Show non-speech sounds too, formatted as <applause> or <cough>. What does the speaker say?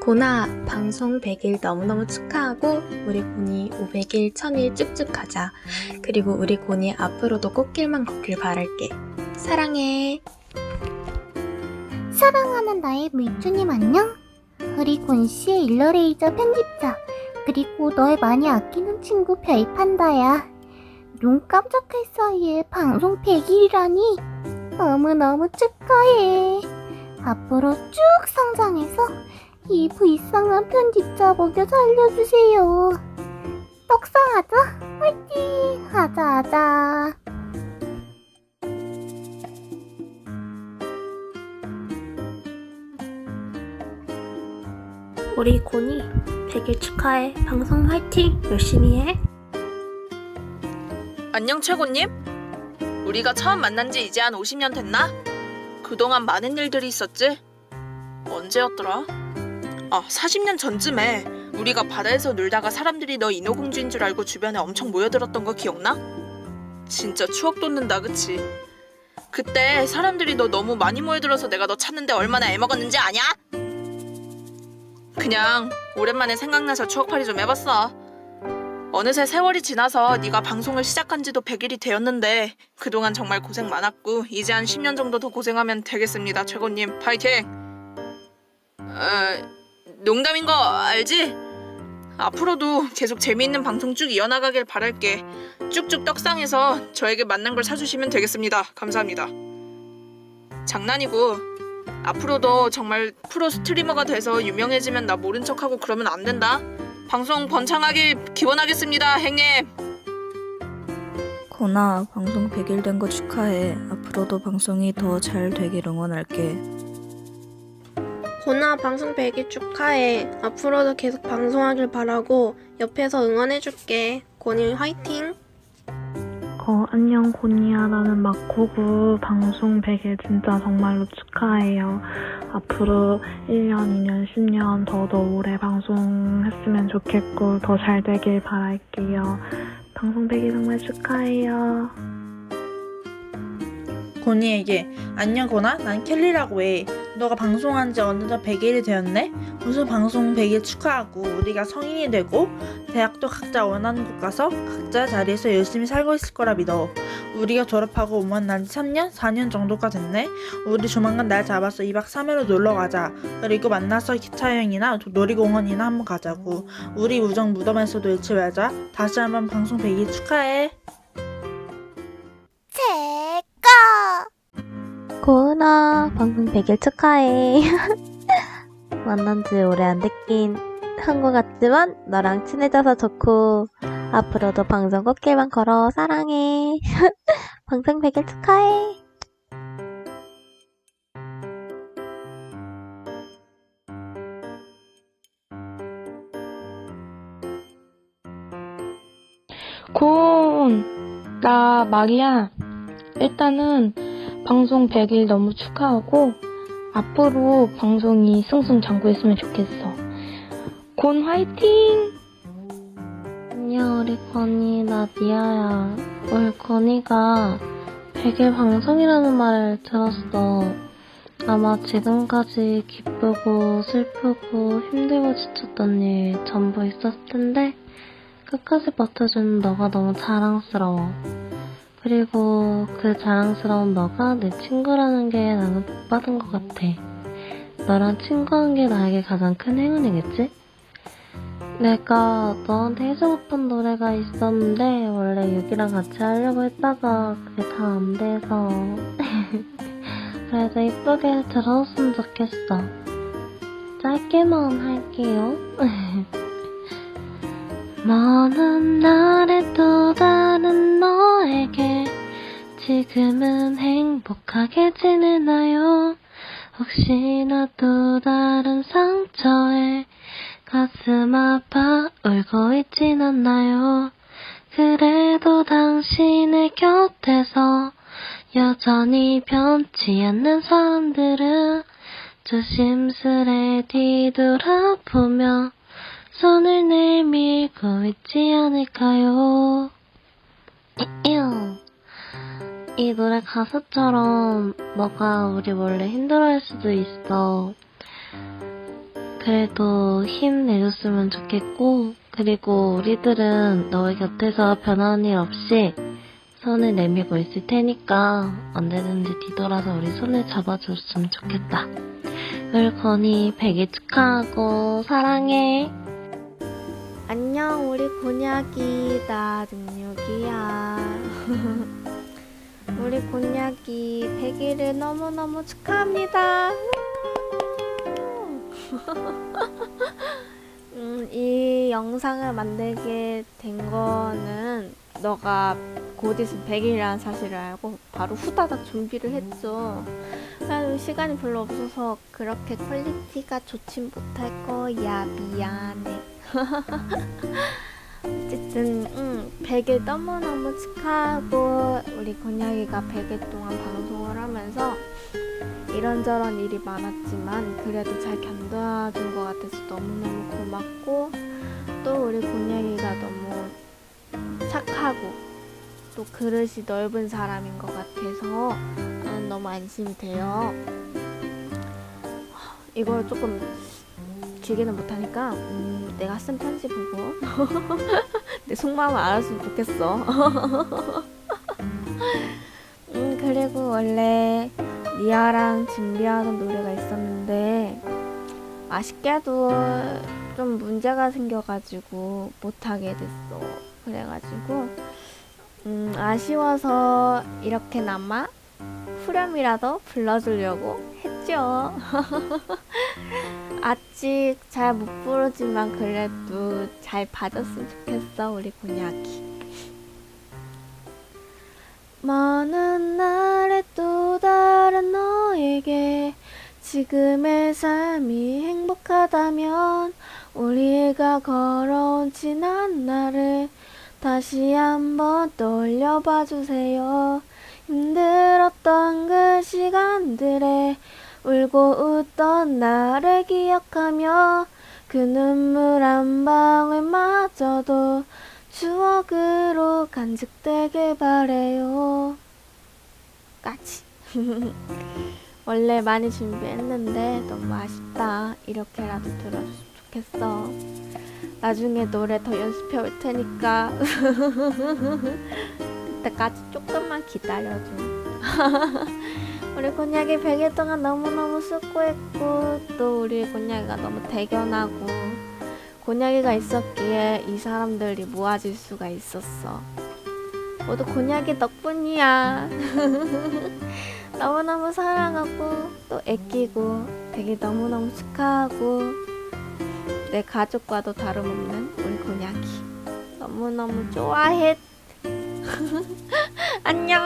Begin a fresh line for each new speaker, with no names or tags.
고나 방송 100일 너무너무 축하하고 우리 곤이 500일 1000일 쭉쭉 가자. 그리고 우리 곤이 앞으로도 꽃길만 걷길 바랄게. 사랑해.
사랑하는 나의 물주님 안녕? 우리 곤씨의 일러레이저 편집자 그리고 너의 많이 아끼는 친구 별판다야 눈 깜짝할 사이에 방송 100일이라니 너무너무 축하해 앞으로 쭉 성장해서 이 불쌍한 편집자 먹여 살려주세요 떡상하자 화이팅 하자 하자
우리 곤이 100일 축하해. 방송 화이팅! 열심히 해.
안녕 최고님? 우리가 처음 만난 지 이제 한 50년 됐나? 그동안 많은 일들이 있었지? 언제였더라? 아, 40년 전쯤에 우리가 바다에서 놀다가 사람들이 너 인어공주인 줄 알고 주변에 엄청 모여들었던 거 기억나? 진짜 추억 돋는다, 그치? 그때 사람들이 너 너무 많이 모여들어서 내가 너 찾는데 얼마나 애먹었는지 아냐? 그냥 오랜만에 생각나서 추억팔이 좀 해봤어. 어느새 세월이 지나서 네가 방송을 시작한 지도 100일이 되었는데 그동안 정말 고생 많았고 이제 한 10년 정도 더 고생하면 되겠습니다 최고님 파이팅 어, 농담인 거 알지? 앞으로도 계속 재미있는 방송 쭉 이어나가길 바랄게 쭉쭉 떡상해서 저에게 맞는 걸 사주시면 되겠습니다 감사합니다 장난이고 앞으로도 정말 프로 스트리머가 돼서 유명해지면 나 모른 척하고 그러면 안 된다 방송 번창하길 기원하겠습니다, 행님.
고나 방송 100일 된 거 축하해. 앞으로도 방송이 더 잘 되길 응원할게.
고나 방송 100일 축하해. 앞으로도 계속 방송하길 바라고 옆에서 응원해줄게. 고니 화이팅!
어, 안녕, 고니야. 나는 마코구 방송 100일 진짜 정말로 축하해요. 앞으로 1년, 2년, 10년 더더 오래 방송했으면 좋겠고, 더 잘 되길 바랄게요. 방송 100일 정말 축하해요.
고니에게 안녕 고나. 난 켈리라고 해. 너가 방송한 지 어느덧 100일이 되었네. 우선 방송 100일 축하하고 우리가 성인이 되고 대학도 각자 원하는 곳 가서 각자 자리에서 열심히 살고 있을 거라 믿어. 우리가 졸업하고 못 만난 지 3년? 4년 정도가 됐네. 우리 조만간 날 잡아서 2박 3일로 놀러 가자. 그리고 만나서 기차 여행이나 놀이공원이나 한번 가자고. 우리 우정 무덤에서도 일치하자. 다시 한번 방송 100일 축하해.
제거
고은아, 방송 100일 축하해. <laughs> 만난 지 오래 안 됐긴 한 것 같지만, 너랑 친해져서 좋고, 앞으로도 방송 꽃길만 걸어 사랑해. <laughs> 방송 100일 축하해.
곤, 나 말이야. 일단은 방송 100일 너무 축하하고 앞으로 방송이 승승장구했으면 좋겠어. 곤 화이팅!
안녕, 우리 건이, 나 미아야. 우리 건이가 100일 방송이라는 말을 들었어. 아마 지금까지 기쁘고 슬프고 힘들고 지쳤던 일 전부 있었을 텐데, 끝까지 버텨준 너가 너무 자랑스러워. 그리고 그 자랑스러운 너가 내 친구라는 게 나는 복받은 것 같아. 너랑 친구한 게 나에게 가장 큰 행운이겠지? 내가 너한테 해주고픈 노래가 있었는데 원래 유기랑 같이 하려고 했다가 그게 다 안 돼서 <laughs> 그래도 이쁘게 들어줬으면 좋겠어. 짧게만 할게요. <laughs> 먼 날에 또 다른 지금은 행복하게 지내나요? 혹시나 또 다른 상처에 가슴 아파 울고 있진 않나요? 그래도 당신의 곁에서 여전히 변치 않는 사람들은 조심스레 뒤돌아보며 손을 내밀고 있지 않을까요? 이 노래 가사처럼 너가 우리 원래 힘들어할 수도 있어. 그래도 힘내줬으면 좋겠고, 그리고 우리들은 너의 곁에서 변하는 일 없이 손을 내밀고 있을 테니까 언제든지 뒤돌아서 우리 손을 잡아줬으면 좋겠다. 우리 건이 100일 축하하고 사랑해.
안녕 우리 곤약이 나 능력이야 <laughs> 우리 곤약이 100일을 너무너무 축하합니다. <laughs> 음, 이 영상을 만들게 된 거는 너가 곧 있으면 100일이라는 사실을 알고 바로 후다닥 준비를 했죠 시간이 별로 없어서 그렇게 퀄리티가 좋진 못할 거야. 미안해. <laughs> 어쨌든 응, 100일 너무너무 축하하고 우리 곤약이가 100일 동안 방송을 하면서 이런저런 일이 많았지만 그래도 잘 견뎌준 것 같아서 너무너무 고맙고 또 우리 곤약이가 너무 착하고 또 그릇이 넓은 사람인 것 같아서 음, 너무 안심이 돼요. 이걸 조금 길게는 못하니까 음, 내가 쓴 편지 보고 <laughs> 내 속마음을 알았으면 좋겠어. <laughs> 음 그리고 원래 니아랑 준비하던 노래가 있었는데 아쉽게도 좀 문제가 생겨가지고 못하게 됐어. 그래가지고 음 아쉬워서 이렇게나마 후렴이라도 불러주려고 했죠. <laughs> 아직 잘 못 부르지만 그래도 잘 봐줬으면 좋겠어 우리 곤약이 먼 날에 또 다른 너에게 지금의 삶이 행복하다면 우리가 걸어온 지난 날을 다시 한번 떠올려봐 주세요. 힘들었던 그 시간들에 울고 웃던 나를 기억하며 그 눈물 한 방울마저도 추억으로 간직되길 바래요. 까지. <laughs> 원래 많이 준비했는데 너무 아쉽다. 이렇게라도 들어줬으면 좋겠어. 나중에 노래 더 연습해 올 테니까 <laughs> 그때까지 조금만 기다려줘. <laughs> 우리 곤약이 100일 동안 너무너무 수고했고 또 우리 곤약이가 너무 대견하고 곤약이가 있었기에 이 사람들이 모아질 수가 있었어. 모두 곤약이 덕분이야. <laughs> 너무너무 사랑하고 또 애끼고 100일 너무너무 축하하고 내 가족과도 다름없는 우리 곤약이. 너무너무 좋아해. <laughs> 안녕